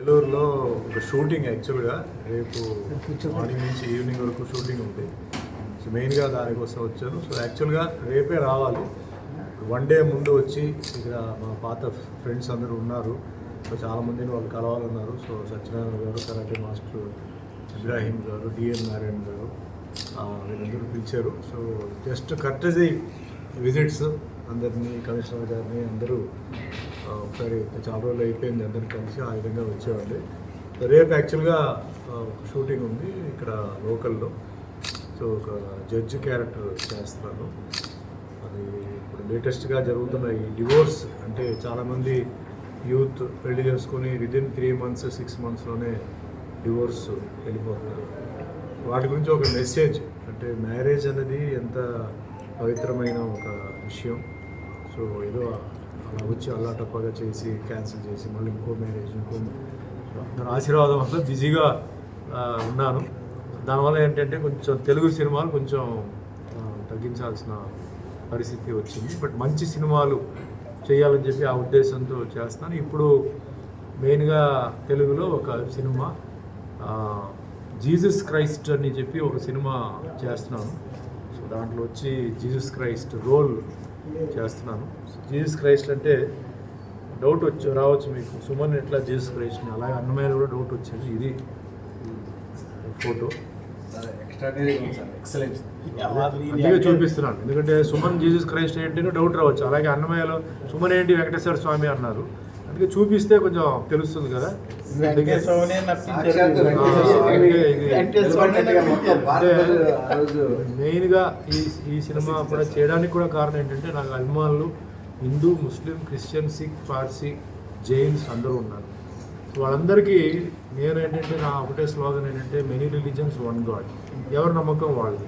ఏలూరులో ఒక షూటింగ్ యాక్చువల్గా రేపు మార్నింగ్ నుంచి ఈవినింగ్ వరకు షూటింగ్ ఉంది సో మెయిన్గా దానికోసం వచ్చాను. సో యాక్చువల్గా రేపే రావాలి. వన్ డే ముందు వచ్చి ఇక్కడ మా పాత ఫ్రెండ్స్ అందరూ ఉన్నారు. సో చాలామందిని వాళ్ళు కలవాలన్నారు. సో సత్యనారాయణ గారు కరాటే మాస్టర్ ఇబ్రాహీం గారు డిఎన్ నారాయణ గారు వీళ్ళందరూ పిలిచారు. సో జస్ట్ కర్టజీ విజిట్స్ అందరినీ కమిషనర్ గారిని అందరూ ఒకసారి చాలా రోజులు అయిపోయింది అందరికీ కలిసి ఆ విధంగా వచ్చేవాళ్ళు. రేపు యాక్చువల్గా ఒక షూటింగ్ ఉంది ఇక్కడ లోకల్లో. సో ఒక జడ్జి క్యారెక్టర్ చేస్తున్నాను అది ఇప్పుడు లేటెస్ట్గా జరుగుతున్న ఈ డివోర్స్ అంటే చాలామంది యూత్ పెళ్ళి చేసుకొని విదిన్ త్రీ మంత్స్ సిక్స్ మంత్స్లోనే డివోర్స్ వెళ్ళిపోతున్నారు. వాటి గురించి ఒక మెసేజ్ అంటే మ్యారేజ్ అనేది ఎంత పవిత్రమైన ఒక విషయం. సో ఏదో అలా వచ్చి అల్లాటప్పగా చేసి క్యాన్సిల్ చేసి మళ్ళీ ఇంకో మ్యారేజ్ ఇంకో దాని ఆశీర్వాదం వల్ల బిజీగా ఉన్నాను. దానివల్ల ఏంటంటే కొంచెం తెలుగు సినిమాలు కొంచెం తగ్గించాల్సిన పరిస్థితి వచ్చింది. బట్ మంచి సినిమాలు చేయాలని చెప్పి ఆ ఉద్దేశంతో చేస్తాను ఇప్పుడు మెయిన్గా తెలుగులో ఒక సినిమా జీసస్ క్రైస్ట్ అని చెప్పి ఒక సినిమా చేస్తున్నాను. సో దాంట్లో వచ్చి జీసస్ క్రైస్ట్ రోల్ చేస్తున్నాను. జీసస్ క్రైస్ట్ అంటే డౌట్ వచ్చి రావచ్చు మీకు. సుమన్ ఎట్లా జీసస్ క్రైస్ట్ అలాగే అన్నమయ్య కూడా డౌట్ వచ్చింది. ఇది ఫోటో. Extraordinary sir. ఎక్సలెంట్ అందుకే చూపిస్తున్నాను. ఎందుకంటే సుమన్ జీసస్ క్రైస్ట్ ఏంటి డౌట్ రావచ్చు. అలాగే అన్నమయ్యలో సుమన్ ఏంటి? వెంకటేశ్వర స్వామి అన్నారు. అందుకే చూపిస్తే కొంచెం తెలుస్తుంది కదా. మెయిన్గా ఈ ఈ సినిమా కూడా చేయడానికి కూడా కారణం ఏంటంటే నాకు అభిమానులు హిందూ ముస్లిం క్రిస్టియన్ సిక్ పార్సీ జైన్స్ అందరూ ఉన్నారు. వాళ్ళందరికీ నేను ఏంటంటే నా ఒకటే స్లోగన్ ఏంటంటే మెనీ రిలీజన్స్ వన్ గాడ్ ఎవరి నమ్మకం వాళ్ళది.